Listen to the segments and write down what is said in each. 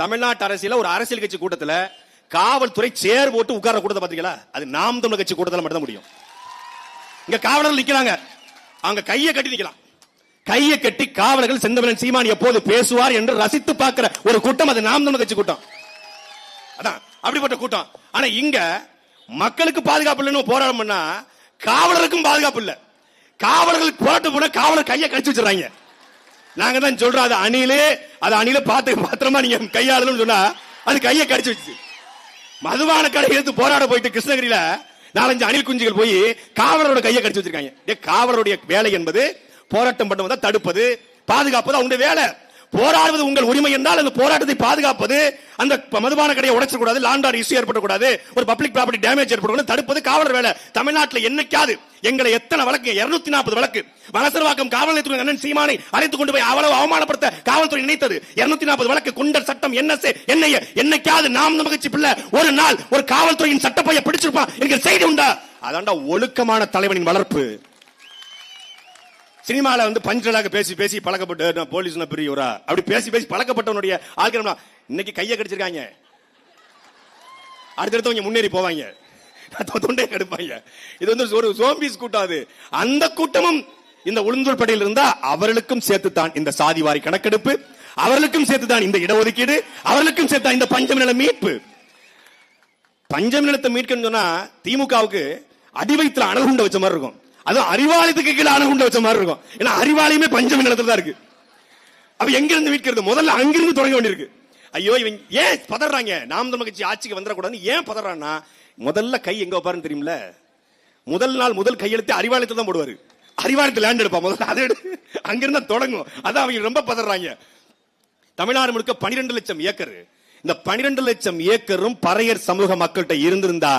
தமிழ்நாட்டு அரசியல ஒரு அரசியல் கட்சி கூட்டத்துல காவல்துறை சேர் போட்டு உட்கார கூட்டத்தை பாத்தீங்களா? அது நாம் தமிழ் கட்சி கூட்டத்தில் மட்டும் தான் முடியும். இங்க காவலர்கள் நிக்கிறாங்க. அவங்க கையை கட்டி நிக்கலாம். கையை கட்டி காவலர்கள் செந்தமிழன் சீமான் எப்போது பேசுவார் என்று ரசித்து பார்க்கிற ஒரு கூட்டம் அது நாம் தமிழ் கட்சி கூட்டம். அதான் அப்படிப்பட்ட கூட்டம். ஆனா இங்க மக்களுக்கு பாதுகாப்பு இல்லைன்னு போராடம் பண்ணா காவலருக்கும் பாதுகாப்பு இல்லை. காவலர்கள் போராட்டம் போனா காவலர் கையை கழிச்சு வச்சிடறாங்க. நாங்க தான் சொல்றோம் அது அணிலே அது அணில பார்த்து பத்திரமா நீங்க கையாளணும்னு சொன்னா அது கையை கடிச்சு வச்சு மதுபான கடை எடுத்து போராட போயிட்டு கிருஷ்ணகிரியில நாலஞ்சு அணில் குஞ்சுகள் போய் காவலரோட கையை கடிச்சு வச்சிருக்காங்க. காவலருடைய வேலை என்பது போராட்டம் பண்ணுவதை தடுப்பது பாதுகாப்பது அவங்களுடைய வேலை. போராடுவது உங்கள் உரிமை என்றால் அந்த போராட்டத்தை பாதுகாப்பது அந்த மதுபான கடையை உடைச்சிடக்கூடாது லாண்டார் இஷ்யூ ஏற்படக்கூடாது ஒரு பப்ளிக் ப்ராப்பர்ட்டி டேமேஜ் ஏற்படக்கூடாது தடுப்பது காவலர் வேலை. தமிழ்நாட்டில் என்னைக்காவது எங்களை எத்தனை வழக்கு 240 நாற்பது வழக்கு வலசர்வாக்கம் காவல் நிலையத்துறை அண்ணன் சீமானை அழைத்துக் கொண்டு போய் அவ்வளவு அவமானப்படுத்த காவல்துறை நினைத்தது. 240 நாற்பது வழக்கு குண்டர் சட்டம் என்ன என்னைய என்னைக்காவது நாம் மகிழ்ச்சி பிள்ளை ஒரு நாள் ஒரு காவல்துறையின் சட்டப்பைய பிடிச்சிருப்பான் என்கிற செய்தி உண்டா? அதாண்டா ஒழுக்கமான தலைவனின் வளர்ப்பு. சினிமாவில் வந்து பஞ்சலாக பேசி பேசி பழக்கப்பட்டு நான் போலீஸ் பெரியவரா அப்படி பேசி பேசி பழக்கப்பட்டவனுடைய ஆட்கள் இன்னைக்கு கையை கடிச்சிருக்காங்க. அடுத்தடுத்தவங்க முன்னேறி போவாங்க. தொ- தொண்டையை கெடுப்பாங்க. இது வந்து ஒரு சோம்பிஸ் கூட்டம் அது. அந்த கூட்டமும் இந்த உளுந்தூர் படையில் இருந்தா அவர்களுக்கும் சேர்த்துத்தான் இந்த சாதிவாரி கணக்கெடுப்பு அவர்களுக்கும் சேர்த்துதான் இந்த இடஒதுக்கீடு அவர்களுக்கும் சேர்த்தா இந்த பஞ்சம் நில மீட்பு. பஞ்சம் நிலத்தை மீட்கணும்னு சொன்னா திமுகவுக்கு அடிவயத்தில் அணுகுண்ட வச்ச மாதிரி இருக்கும். அதுவும் அறிவாலயத்துக்கு கீழே அணுகுண்ட வச்ச மாதிரி இருக்கும். ஏன்னா அறிவாலயமே பஞ்சம் நிலத்துல தான் இருக்கு. அப்ப எங்க இருந்து மீட்கிறது? முதல்ல அங்கிருந்து தொடங்க வேண்டியிருக்கு. ஐயோ இவன் ஏன் பதறாங்க? நாம் தமிழ் கட்சி ஆட்சிக்கு வந்துடக்கூடாதுன்னு ஏன் பதறான்னா முதல்ல கை எங்க வைப்பாருன்னு தெரியுமில முதல் நாள் முதல் கையெழுத்து அறிவாலயத்துல தான் போடுவாரு. அறிவாலயத்துல லேண்ட் எடுப்பா. முதல்ல அதை எடு. அங்கிருந்தா தொடங்கும். அதான் அவங்க ரொம்ப பதறாங்க. தமிழ்நாடு முழுக்க 12 லட்சம் ஏக்கர். இந்த 12 லட்சம் ஏக்கரும் பறையர் சமூக மக்கள்கிட்ட இருந்திருந்தா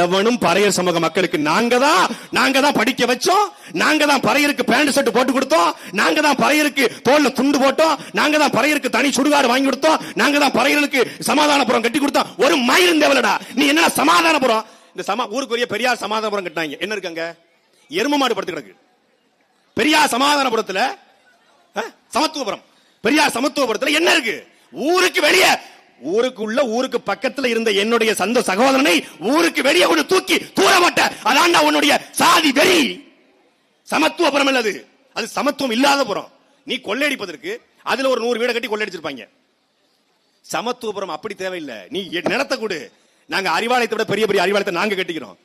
எவனும் பறையர் சமூக மக்களுக்கு நாங்க தான் நாங்க தான் படிக்க வச்சோம் நாங்க தான் பறையருக்கு பேண்ட் ஷர்ட் போட்டு கொடுத்தோம் நாங்க தான் பறையருக்கு தோல்ல துண்டு போட்டோம் நாங்க தான் பறையருக்கு தனி சுடுகாடு வாங்கி கொடுத்தோம் நாங்க தான் பறையர்களுக்கு சமாதானபுரம் கட்டி கொடுத்தோம். ஒரு மயிரும் தேவலடா. நீ என்ன சமாதானபுரம்? இந்த சமா ஊருக்குரிய பெரியார் சமாதானபுரம் கட்டினாங்க. என்ன இருக்காங்க எரும மாடு படுத்து கிடக்கு. பெரியார் சமாதானபுரத்துல சமத்துவபுரம். பெரியார் சமத்துவபுரத்துல என்ன இருக்கு? ஊருக்கு வெளியே ஊருக்குள்ள ஊருக்கு பக்கத்துல இருந்த என்னுடைய சந்த சகோதரனை ஊருக்கு வெளியே கொண்டு தூக்கி தூரமாட்ட. அதான்டா உன்னுடைய சாதி வெறி. சமத்துவபுரம் புறம் அது அது சமத்துவம் இல்லாத புறம். நீ கொள்ளையடிப்பதற்கு அதுல ஒரு நூறு வீடை கட்டி கொள்ளையடிச்சிருப்பாங்க. சமத்துவபுரம் அப்படி தேவையில்லை. நீ எ- நிலத்தை கொடு. நாங்க அறிவாலயத்தை விட பெரிய பெரிய அறிவாலயத்தை நாங்க கட்டிக்கிறோம்.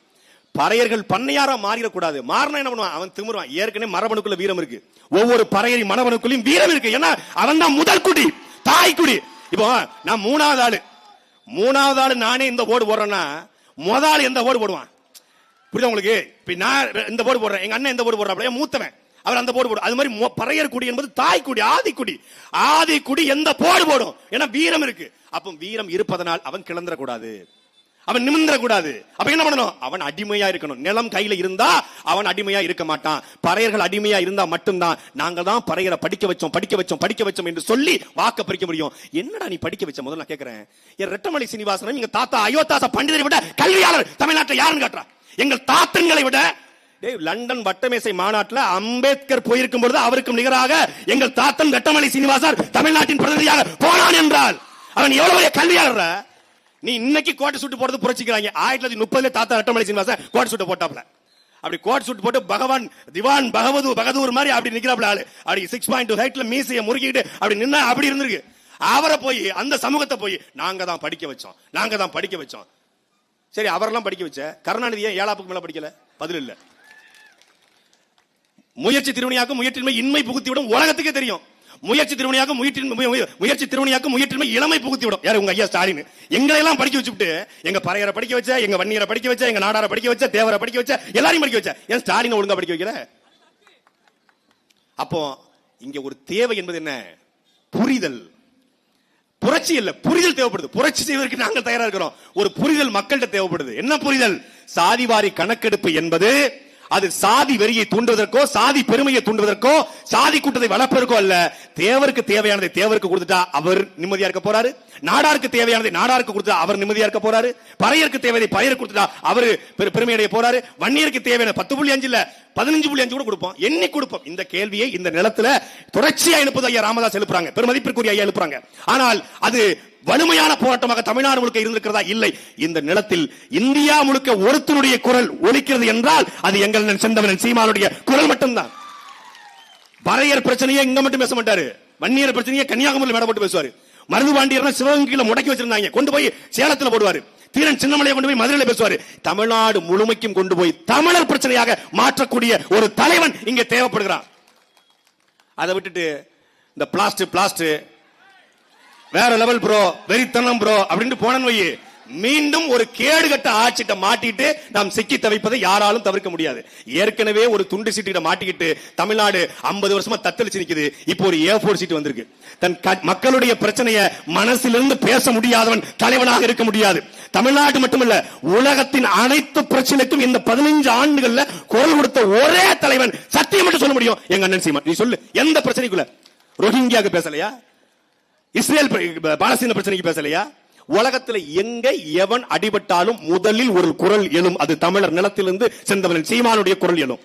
பறையர்கள் பண்ணையாரா மாறிடக்கூடாது. மாறினா என்ன பண்ணுவான்? அவன் திமிருவான். ஏற்கனவே மரபணுக்குள்ள வீரம் இருக்கு. ஒவ்வொரு பறையரி மரபணுக்குள்ளயும் வீரம் இருக்கு. ஏன்னா அவன் தான் முதல் குடி தாய் குடி. இப்போ நான் மூணாவது ஆளு. மூணாவது ஆளு நானே இந்த ஓடு போடுறேன்னா முத ஆள் எந்த ஓடு போடுவான்? புரியுதா உங்களுக்கு? இப்ப நான் இந்த போர்டு போடுறேன். எங்க அண்ணன் இந்த போர்டு போடுறாப்ல மூத்தவன். அவர் அந்த போர்டு போடும் அது மாதிரி மொ- பறையர் குடி என்பது தாய் குடி ஆதி குடி ஆதி குடி எந்த போடு போடும்? ஏன்னா வீரம் இருக்கு. அப்ப வீரம் இருப்பதனால் அவன் கிளந்துடக்கூடாது அவன் நிமிந்திர கூடாது அப்ப என்ன பண்ணணும்? அவன் அடிமையா இருக்கணும். நிலம் கையில இருந்தா அவன் அடிமையா இருக்க மாட்டான். பறையர்கள் அடிமையா இருந்தா மட்டும்தான். நாங்க தான் பறையரை படிக்க வச்சோம் படிக்க வச்சோம் படிக்க வச்சோம் என்று சொல்லி வாக்க பறிக்க முடியும். என்னடா நீ படிக்க வச்ச? முதல்ல நான் கேக்குறேன். என் ரெட்டமலை சீனிவாசனம் எங்க தாத்தா அயோத்தாச பண்டிதரை விட கல்வியாளர் தமிழ்நாட்டில் யாருன்னு காட்டுறா? எங்கள் தாத்தன்களை விட டேய் லண்டன் வட்டமேசை மாநாட்டில் அம்பேத்கர் போயிருக்கும் பொழுது அவருக்கும் நிகராக எங்கள் தாத்தன் வெட்டமலை சீனிவாசர் தமிழ்நாட்டின் பிரதிநிதியாக போனான் என்றால் அவன் எவ்வளவு கல்வியாளர் நீ இன்னைக்கு கோட்டை சுட்டு போடுறது புரட்சிக்கிறாங்க. ஆயிரத்தி தொள்ளாயிரத்தி முப்பதுல தாத்தா வெட்டமலை சீனிவாசன் கோட்டை சுட்டு போட்டாப்ல அப்படி கோட் சூட் போட்டு பகவான் திவான் பகவது பகதூர் மாதிரி அப்படி நிக்கிறாப்ல ஆளு. அப்படி சிக்ஸ் பாயிண்ட் டூ ஹைட்ல மீசைய முறுக்கிட்டு அப்படி நின்னா அப்படி இருந்திருக்கு. அவரை போய் அந்த சமூகத்தை போய் நாங்க தான் படிக்க வச்சோம். நாங்க தான் படிக்க வச்சோம். சரி அவரெல்லாம் படிக்க வச்ச? கருணாநிதி ஏன் ஏழாப்புக்கு மேல படிக்கல? பதில் இல்ல. முயற்சி திருவணியாக்கும் முயற்சி இன்மை புகுத்தி விடும் உலகத்துக்கே தெரியும். முயற்சி திருமணியாக முயற்சின்மை முயற்சி திருவணியாக்கும் முயற்சின்மை இளமை புகுத்தி விடும் யாரு உங்க ஐயா ஸ்டாலின்? எங்களை எல்லாம் படிக்க வச்சுட்டு எங்க பறையரை படிக்க வச்ச எங்க வன்னியரை படிக்க வச்ச எங்க நாடாரை படிக்க வச்ச தேவரை படிக்க வச்ச எல்லாரையும் படிக்க வச்ச. ஏன் ஸ்டாலின் ஒழுங்கா படிக்க வைக்கல? அப்போ இங்க ஒரு தேவை என்பது என்ன? புரிதல். புரட்சி இல்ல புரிதல் தேவைப்படுது. புரட்சி செய்வதற்கு நாங்கள் தயாரா இருக்கிறோம். ஒரு புரிதல் மக்கள்கிட்ட தேவைப்படுது. என்ன புரிதல்? சாதிவாரி கணக்கெடுப்பு என்பது அது சாதி வெறியை தூண்டுவதற்கோ சாதி பெருமையை தூண்டுவதற்கோ சாதி கூட்டத்தை வளர்ப்பதற்கோ அல்ல. தேவருக்கு தேவையானதை தேவருக்கு கொடுத்துட்டா அவர் நிம்மதியா இருக்க போறாரு. நாடாருக்கு தேவையானதை நாடாருக்கு கொடுத்தா அவர் நிம்மதியா இருக்க போறாரு. பறையருக்கு தேவையை பறையருக்கு கொடுத்துட்டா அவர் பெரு- போறாரு. வன்னியருக்கு தேவையான பத்து புள்ளி அஞ்சு இல்ல பதினஞ்சு புள்ளி அஞ்சு கூட கொடுப்போம். எண்ணி கொடுப்போம். இந்த கேள்வியை இந்த நிலத்துல தொடர்ச்சியா எழுப்புது ஐயா ராமதாஸ் எழுப்புறாங்க. பெருமதிப்பிற்குரிய ஐயா எழுப்புறாங்க. ஆனால் அது வலிமையான போராட்டமாக தமிழ்நாடு முழுக்க இருந்திருக்கிறதா? இல்லை. இந்த நிலத்தில் இந்தியா முழுக்க ஒருத்தருடைய குரல் ஒலிக்கிறது என்றால் அது எங்கள் செந்தவன் சீமானுடைய குரல் மட்டும்தான். வரையர் பிரச்சனையே இங்க மட்டும் பேச மாட்டாரு. வன்னியர் பிரச்சனையே கன்னியாகுமரியில் மேடம் போட்டு பேசுவாரு. மருது பாண்டியர்னா சிவகங்கையில முடக்கி வச்சிருந்தாங்க. கொண்டு போய் சேலத்துல போடுவாரு. தீரன் சின்னமலையை கொண்டு போய் மதுரையில் பேசுவாரு. தமிழ்நாடு முழுமைக்கும் கொண்டு போய் தமிழர் பிரச்சனையாக மாற்றக்கூடிய ஒரு தலைவன் இங்க தேவைப்படுகிறான். அதை விட்டுட்டு இந்த பிளாஸ்ட் பிளாஸ்ட் வேற லெவல் ப்ரோ வெறித்தனம் ப்ரோ அப்படின்னு போனன் வை மீண்டும் ஒரு கேடுகட்ட ஆட்சிட்ட மாட்டிட்டு நாம் சிக்கி தவிப்பதை யாராலும் தவிர்க்க முடியாது. ஏற்கனவே ஒரு துண்டு சீட்டு மாட்டிக்கிட்டு தமிழ்நாடு 50 வருஷமா தத்தளிச்சு நிக்குது. இப்போ ஒரு ஏ போர் சீட் வந்திருக்கு. தன் க- மக்களுடைய பிரச்சனையை மனசிலிருந்து பேச முடியாதவன் தலைவனாக இருக்க முடியாது. தமிழ்நாடு மட்டுமல்ல உலகத்தின் அனைத்து பிரச்சனைக்கும் இந்த பதினைஞ்சு ஆண்டுகள்ல குரல் கொடுத்த ஒரே தலைவன். சத்தியம் மட்டும் சொல்ல முடியும். எங்க அண்ணன் சீமா நீ சொல்லு. எந்த பிரச்சனைக்குள்ள? ரோஹிங்கியாக்கு பேசலையா? இஸ்ரேல் பாலஸ்தீன பிரச்சனைக்கு பேசலையா? உலகத்துல எங்க எவன் அடிபட்டாலும் முதலில் ஒரு குரல் எழும்? அது தமிழர் நிலத்திலிருந்து சென்றவன் சீமானுடைய குரல் எழும்.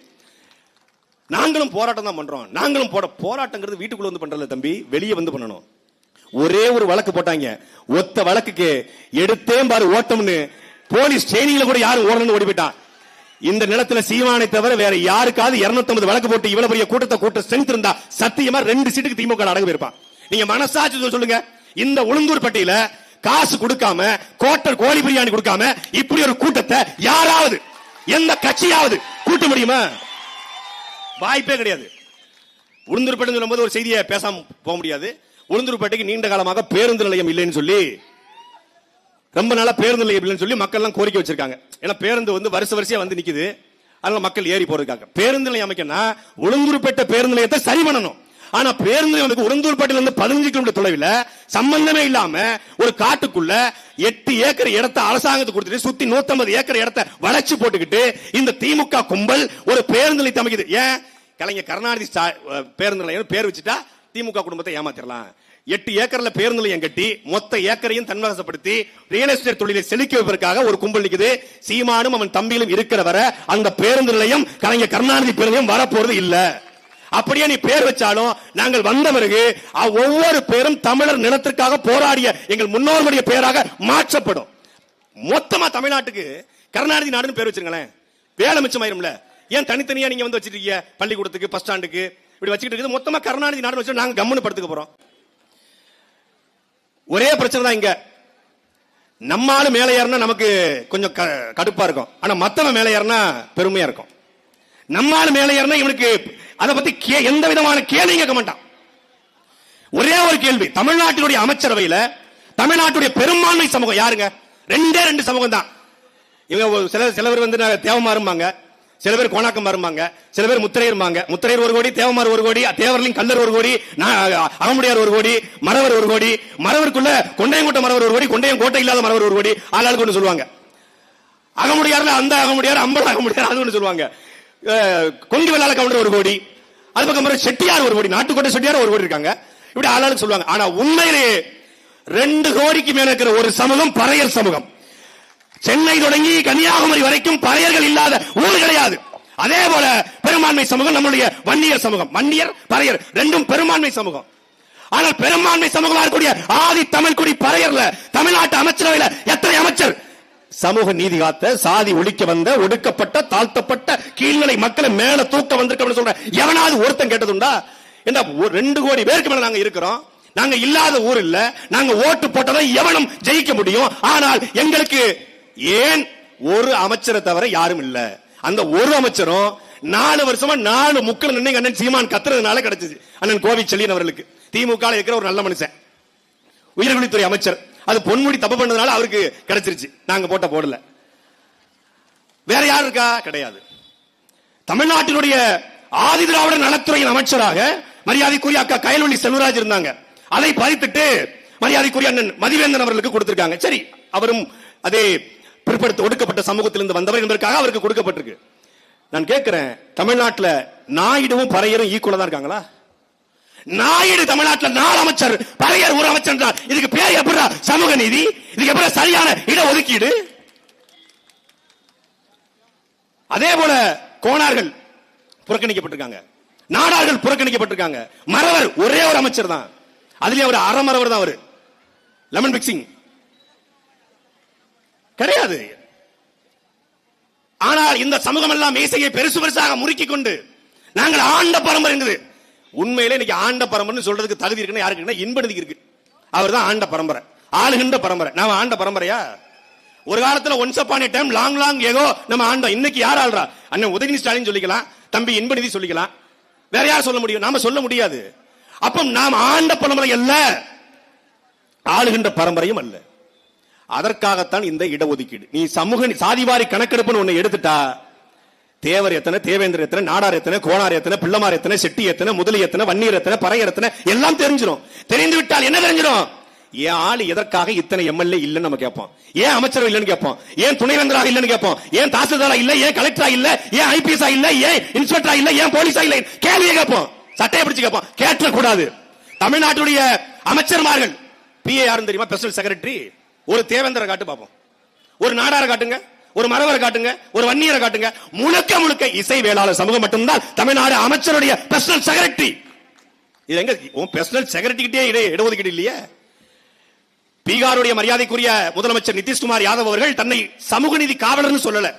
நாங்களும் போராட்டம் தான் பண்றோம். நாங்களும் போட போராட்டங்கிறது வீட்டுக்குள்ள வந்து பண்றல தம்பி. வெளியே வந்து பண்ணணும். ஒரே ஒரு வழக்கு போட்டாங்க. ஒத்த வழக்குக்கு எடுத்தே பாரு ஓட்டம்னு போலீஸ் ட்ரெயினிங்ல கூட யாரும் ஓடணும்னு ஓடி போயிட்டான் இந்த நிலத்துல சீமானை தவிர வேற யாருக்காவது 250 வழக்கு போட்டு இவ்வளவு பெரிய கூட்டத்தை கூட்ட ஸ்ட்ரென்த் இருந்தா சத்தியமா ரெண்டு சீட்டுக்கு திமுக அடங்க போயிருப்பான். நீங்க மனசாட்சி சொல்லுங்க. இந்த உளுந்தூர் பட்டியல காசு கொடுக்காம கோட்டர் கோழி பிரியாணி கொடுக்காம இப்படி ஒரு கூட்டத்தை யாராவது எந்த கட்சியாவது கூட்ட முடியுமா? வாய்ப்பே கிடையாது. உளுந்தூர்பேட்டை சொல்லும்போது ஒரு செய்தியை பேசாம போக முடியாது. உளுந்தூர்பேட்டைக்கு நீண்ட காலமாக பேருந்து நிலையம் இல்லைன்னு சொல்லி ரொம்ப நாளா பேருந்து நிலையம் இல்லைன்னு சொல்லி மக்கள் எல்லாம் கோரிக்கை வச்சிருக்காங்க. ஏன்னா பேருந்து வந்து வருஷ வரிசையா வந்து நிக்குது. அதனால மக்கள் ஏறி போறதுக்காக. பேருந்து நிலையம் அமைக்கணும்னா உளுந்தூர்பேட்டை பேருந்து நிலையத்தை சரி பண்ணணும். ஆனா பேருந்து நிலையம் வந்து இருந்து பதினஞ்சு கிலோமீட்டர் தொலைவில் சம்பந்தமே இல்லாம ஒரு காட்டுக்குள்ள எட்டு ஏக்கர் இடத்தை அரசாங்கத்துக்கு கொடுத்துட்டு சுத்தி 150 ஏக்கர் இடத்தை வளர்ச்சி போட்டுக்கிட்டு இந்த திமுக கும்பல் ஒரு பேருந்து நிலையத்தை அமைக்குது. ஏன்? கலைஞர் கருணாநிதி பேருந்து நிலையம் பேர் வச்சுட்டா திமுக குடும்பத்தை ஏமாத்திரலாம். எட்டு ஏக்கர்ல பேருந்து நிலையம் கட்டி மொத்த ஏக்கரையும் தன்வசப்படுத்தி ரியல் எஸ்டேட் தொழிலை செழிக்க வைப்பதற்காக ஒரு கும்பல் நிற்குது சீமானும் அவன் தம்பியிலும் இருக்கிற வர அந்த பேருந்து நிலையம் கலைஞர் கருணாநிதி பேருந்தையும் வரப்போறது இல்ல. அப்படியே நீ பேர் வச்சாலும் நாங்கள் வந்த பிறகு ஒவ்வொரு பேரும் தமிழர் நிலத்திற்காக போராடிய எங்கள் முன்னோர்களுடைய பேராக மாற்றப்படும். மொத்தமா தமிழ்நாட்டுக்கு கருணாநிதி நாடுன்னு பேர் வச்சிருங்களேன். வேலை மிச்சமாயிரும்ல ஏன் தனித்தனியா நீங்க வந்து வச்சிருக்கீங்க பள்ளிக்கூடத்துக்கு பஸ் ஸ்டாண்டுக்கு இப்படி வச்சுக்கிட்டு இருக்குது. மொத்தமா கருணாநிதி நாடு வச்சு நாங்க கம்முன்னு படுத்துக்க போறோம். ஒரே பிரச்சனை தான் இங்க. நம்மால மேலே ஏறினா நமக்கு கொஞ்சம் க- கடுப்பா இருக்கும். ஆனா மத்தவன் மேலே ஏறினா பெருமையா இருக்கும். நம்மால மேலே ஏறினா இவனுக்கு அதை பத்தி கே- எந்த விதமான கேள்வி கேட்க மாட்டான். ஒரே ஒரு கேள்வி. தமிழ்நாட்டினுடைய அமைச்சரவையில தமிழ்நாட்டுடைய பெரும்பான்மை சமூகம் யாருங்க? ரெண்டே ரெண்டு சமூகம் தான். இவங்க சில சில பேர் வந்து நான் தேவமாறும்பாங்க சில பேர் கோணாக்கம் மாறும்பாங்க சில பேர் முத்திரையர்பாங்க முத்திரையர் ஒரு கோடி தேவமார் ஒரு கோடி தேவர்லிங் கல்லர் ஒரு கோடி நான் ஒரு கோடி மறவர் ஒரு கோடி மறவருக்குள்ள கொண்டையங்கோட்டை மறவர் ஒரு கோடி கொண்டையம் கோட்டை இல்லாத மறவர் ஒரு கோடி ஆளாளுக்கு ஒன்று சொல்லுவாங்க. அகமுடியார்ல அந்த அகமுடியார் ஐம்பது அகமுடியார் அது ஒன்று சொல்லுவாங்க. கொங்கு வெள்ளாள கவுண்டர் ஒரு கோடி அது பக்கம் செட்டியார் ஒரு கோடி நாட்டுக்கோட்டை செட்டியார் ஒரு கோடி இருக்காங்க. இப்படி ஆளாளுக்கு சொல்லுவாங்க. ஆனா உண்மையிலேயே ரெண்டு கோடிக்கு மேல இருக்கிற ஒரு சமூகம் பறையர் சமூகம். சென்னை தொடங்கி கன்னியாகுமரி வரைக்கும் பறையர்கள் இல்லாத ஊர் கிடையாது. அதே போல பெரும்பான்மை சமூகம் நம்மளுடைய வன்னியர் சமூகம். வன்னியர் பறையர் ரெண்டும் பெரும்பான்மை சமூகம். ஆனால் பெரும்பான்மை சமூகமா இருக்கக்கூடிய ஆதி தமிழ் குடி பறையர்ல தமிழ்நாட்டு அமைச்சரவையில எத்தனை அமைச்சர்? சமூக நீதி காத்த சாதி ஒழிக்க வந்த ஒடுக்கப்பட்ட தாழ்த்தப்பட்ட கீழ்நிலை மக்களை மேல தூக்க வந்திருக்க சொல்ற எவனாவது ஒருத்தன் கேட்டதுண்டா? என்ன ஒரு ரெண்டு கோடி பேருக்கு மேல நாங்க இருக்கிறோம். நாங்க இல்லாத ஊர் இல்ல. நாங்க ஓட்டு போட்டதான் எவனும் ஜெயிக்க முடியும். ஆனால் எங்களுக்கு ஏன் ஒரு அமைச்சரை தவிர யாரும் இல்ல? அந்த ஒரு அமைச்சரும் நாலு வருஷமா நாலு முக்கள் நின்று அண்ணன் சீமான் கத்துறதுனால கிடைச்சது. அண்ணன் கோவி செல்லியன் அவர்களுக்கு. திமுக இருக்கிற ஒரு நல்ல மனுஷன். உயர்கல்வித்துறை அமைச்சர். அது பொன்முடி தப்பு பண்ணதுனால அவருக்கு கிடைச்சிருச்சு. நாங்க போட்ட போடல. வேற யார் இருக்கா? கிடையாது. தமிழ்நாட்டினுடைய ஆதி திராவிட நலத்துறையின் அமைச்சராக மரியாதைக்குரிய அக்கா கயல்வழி செல்வராஜ் இருந்தாங்க. அதை பறித்துட்டு மரியாதைக்குரிய அண்ணன் மதிவேந்தன் அவர்களுக்கு கொடுத்திருக்காங்க. சரி அவரும் அதே பிற்படுத்த ஒடுக்கப்பட்ட சமூகத்திலிருந்து வந்தவர் என்பதற்காக அவருக்கு கொடுக்கப்பட்டிருக்கு. நான் கேட்கிறேன் தமிழ்நாட்டில் நாயுடுவும் பறையரும் ஈக்குவலா தான் இருக்காங்களா? நாயுடு தமிழ்நாட்டுல நாலு அமைச்சர் பழையர் ஒரு அமைச்சர் இதுக்கு பேர் எப்படி சமூக நீதி. இதுக்கு எப்படி சரியான இட ஒதுக்கீடு அதே போல கோணார்கள் புறக்கணிக்கப்பட்டிருக்காங்க. நாடார்கள் புறக்கணிக்கப்பட்டிருக்காங்க. மறவர் ஒரே ஒரு அமைச்சர் தான். அதுலயே அவர் அறமறவர் தான் அவரு. லெமன் மிக்சிங் கிடையாது. ஆனால் இந்த சமூகம் எல்லாம் மீசையை பெருசு பெருசாக முறுக்கி கொண்டு நாங்கள் ஆண்ட பரம்பரை இருந்தது உண்மையிலே இன்னைக்கு ஆண்ட பரம்பரைன்னு சொல்றதுக்கு தகுதி இருக்குன்னு யாருக்கு இருக்குன்னா இன்பநிதிக்கு இருக்கு. அவர் தான் ஆண்ட பரம்பரை. ஆளுகின்ற பரம்பரை. நாம ஆண்ட பரம்பரையா? ஒரு காலத்துல once upon time long long ago நம்ம ஆண்டோம். இன்னைக்கு யார் ஆள்றா? அண்ணன் உதயநிதி ஸ்டாலின் சொல்லிக்கலாம். தம்பி இன்பநிதி சொல்லிக்கலாம். வேற யார் சொல்ல முடியும்? நாம சொல்ல முடியாது. அப்ப நாம் ஆண்ட பரம்பரை அல்ல. ஆளுகின்ற பரம்பரையும் அல்ல. அதற்காகத்தான் இந்த இடஒதுக்கீடு. நீ சமூக சாதிவாரி கணக்கெடுப்புன்னு ஒண்ணு எடுத்துட்டா தேவர் எத்தனை தேவேந்திர எத்தனை நாடார் எத்தனை கோணார் எத்தனை பிள்ளமார் எத்தனை செட்டி எத்தனை முதலி எத்தனை வன்னியர் எத்தனை பறை எத்தனை எல்லாம் தெரிஞ்சிடும் தெரிந்து விட்டால் என்ன தெரிஞ்சிடும் ஏன் ஆள் எதற்காக இத்தனை எம்எல்ஏ இல்லைன்னு நம்ம கேட்போம். ஏன் அமைச்சர் இல்லைன்னு கேட்போம்? ஏன் துணைவேந்தராக இல்லைன்னு கேட்போம்? ஏன் தாசில்தாரா இல்ல? ஏன் கலெக்டரா இல்ல? ஏன் ஐபிஎஸ் இல்ல? ஏன் இன்ஸ்பெக்டரா இல்ல? ஏன் போலீஸா இல்ல? கேள்வியை கேட்போம். சட்டையை பிடிச்சு கேட்போம். கேட்ட கூடாது தமிழ்நாட்டுடைய அமைச்சர்மார்கள் பிஏ யாருன்னு தெரியுமா? ஸ்பெஷல் செக்ரட்டரி ஒரு தேவேந்திர காட்டு பார்ப்போம். ஒரு நாடார காட்டுங்க. ஒரு மரவரை காட்டுங்க ஒரு வன்னியரை காட்டுங்க. முழுக்க முழுக்க இசை வேளாளர் சமூகம் மட்டும்தான் தமிழ்நாடு அமைச்சருடைய பர்சனல் செக்ரட்டரி இது எங்க உன் பர்சனல் செக்ரட்டரிக்கிட்டே இட இடஒதுக்கீடு இல்லையே? பீகாருடைய மரியாதைக்குரிய முதலமைச்சர் நிதிஷ்குமார் யாதவ் அவர்கள் தன்னை சமூக நீதி காவலர்னு சொல்லல.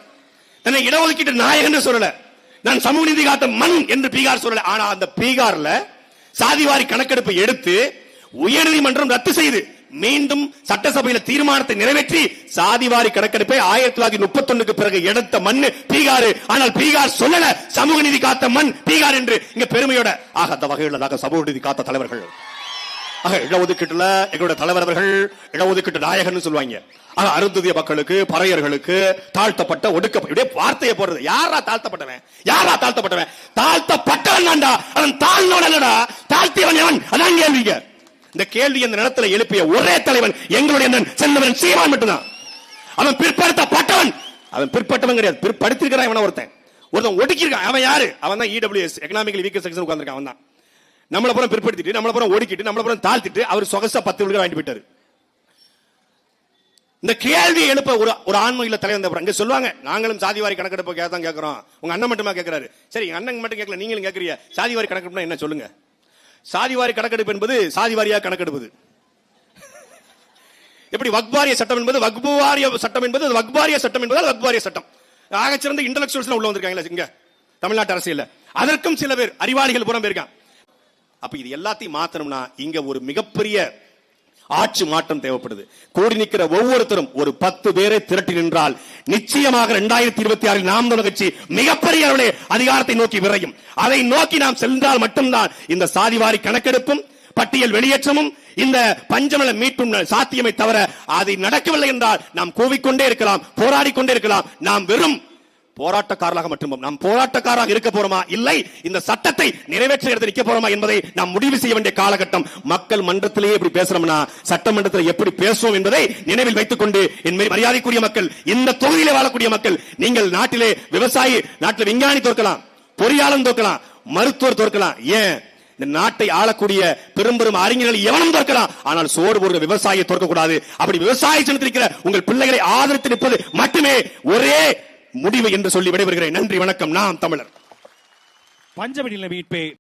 தன்னை இடஒதுக்கீட்டு நாயகன் சொல்லல. நான் சமூக நீதி காத்த மண் என்று பீகார் சொல்லல. ஆனா அந்த பீகார்ல சாதிவாரி கணக்கெடுப்பை எடுத்து உயர்நீதிமன்றம் ரத்து செய்து மீண்டும் சட்டசபையில தீர்மானத்தை நிறைவேற்றி சாதிவாரி கணக்கெடுப்பை ஆயிரத்தி தொள்ளாயிரத்தி முப்பத்தி ஒண்ணுக்கு பிறகு எடுத்த மண் பீகார் ஆனால் பீகார் சொல்லல. சமூக நீதி காத்த மண் பீகார் என்று இங்க பெருமையோட ஆக அந்த வகையில் சமூக நீதி காத்த தலைவர்கள். ஆக இடஒதுக்கீட்டுல எங்களுடைய தலைவர் அவர்கள் இடஒதுக்கீட்டு நாயகன் சொல்லுவாங்க. ஆக அருந்ததிய மக்களுக்கு பறையர்களுக்கு தாழ்த்தப்பட்ட ஒடுக்க இப்படியே வார்த்தையை போடுறது. யாரா தாழ்த்தப்பட்டவன்? யாரா தாழ்த்தப்பட்டவன்? தாழ்த்தப்பட்டவன் தான்டா தாழ்த்தியவன் அதான் கேள்விங்க. இந்த கேள்வி இந்த நிலத்துல எழுப்பிய ஒரே தலைவன் எங்களுடைய செந்தவன் சீமான் மட்டும்தான். அவன் பிற்படுத்தப்பட்டவன். அவன் பிற்பட்டவன் கிடையாது. பிற்படுத்திருக்கிறான் இவன ஒருத்தன். ஒருத்தன் ஒடுக்கியிருக்கான். அவன் யாரு? அவன் தான் இடபிள்யூஎஸ் எக்கனாமிக்கல் வீக்க செக்ஷன் உட்கார்ந்திருக்கான் அவன் தான். நம்மள புறம் பிற்படுத்திட்டு நம்மள புறம் ஒடுக்கிட்டு நம்மள புறம் தாழ்த்திட்டு அவர் சொகசா பத்து விழுக்க வாங்கிட்டு போயிட்டாரு. இந்த கேள்வி எழுப்ப ஒரு ஒரு ஆன்மீக தலைவர் அப்புறம் இங்க சொல்லுவாங்க நாங்களும் சாதிவாரி கணக்கெடுப்பு தான் கேட்கிறோம் உங்க அண்ணன் மட்டுமா கேட்கிறாரு சரி எங்க அண்ணன் மட்டும் கேட்கல நீங்களும் கேட்கறீங்க சாதிவாரி கணக்கெடுப்புனா என்ன சொல்லுங்க? சாதிவாரி கணக்கெடுப்பு என்பது சாதிவாரியாக கணக்கெடுப்பது. எப்படி வக்பாரிய சட்டம் என்பது வக்புவாரிய சட்டம் என்பது வக்பாரிய சட்டம் என்பது வக்பாரிய சட்டம். ஆகச்சிறந்த இன்டலெக்சுவல்ஸ் உள்ள வந்திருக்காங்களா இங்க தமிழ்நாட்டு அரசியல்ல. அதற்கும் சில பேர் அறிவாளிகள் புறம் இருக்கான் அப்ப இது எல்லாத்தையும் மாத்தணும்னா இங்க ஒரு மிகப்பெரிய ஆட்சி மாற்றம் தேவைப்படுது. கூடி நிற்கிற ஒவ்வொருத்தரும் ஒரு பத்து பேரை திரட்டி நின்றால் நிச்சயமாக இரண்டாயிரத்தி இருபத்தி ஆறில் நாம் கட்சி மிகப்பெரிய அளவிலே அதிகாரத்தை நோக்கி விரையும். அதை நோக்கி நாம் சென்றால் மட்டும்தான் இந்த சாதிவாரி கணக்கெடுப்பும் பட்டியல் வெளியேற்றமும் இந்த பஞ்சமல மீட்பும் சாத்தியமே தவிர அதை நடக்கவில்லை என்றால் நாம் கூவிக்கொண்டே இருக்கலாம் போராடி கொண்டே இருக்கலாம். நாம் வெறும் போராட்டக்காரராக மட்டும் நாம் போராட்டக்காராக இருக்க போறோமா? இல்லை. இந்த சட்டத்தை நிறைவேற்ற இடத்தில் நிற்க போறோமா என்பதை நாம் முடிவு செய்ய வேண்டிய காலகட்டம். மக்கள் மன்றத்திலேயே இப்படி பேசுறோம்னா சட்டமன்றத்தில் எப்படி பேசுவோம் என்பதை நினைவில் வைத்துக் கொண்டு என் மரியாதைக்குரிய மக்கள் இந்த தொகுதியிலே வாழக்கூடிய மக்கள் நீங்கள் நாட்டிலே விவசாயி நாட்டில் விஞ்ஞானி தோற்கலாம் பொறியாளன் தோற்கலாம் மருத்துவர் தோற்கலாம். ஏன்? இந்த நாட்டை ஆளக்கூடிய பெரும் பெரும் அறிஞர்கள் எவனும் தோற்கலாம். ஆனால் சோறு போடுற விவசாயியை தோற்கக்கூடாது. அப்படி விவசாய சின்னத்தில் உங்கள் பிள்ளைகளை ஆதரித்து நிற்பது மட்டுமே ஒரே முடிவு என்று சொல்லி விடைபெறுகிறேன். நன்றி வணக்கம். நாம் தமிழர். பஞ்சவடியில் மீட்பே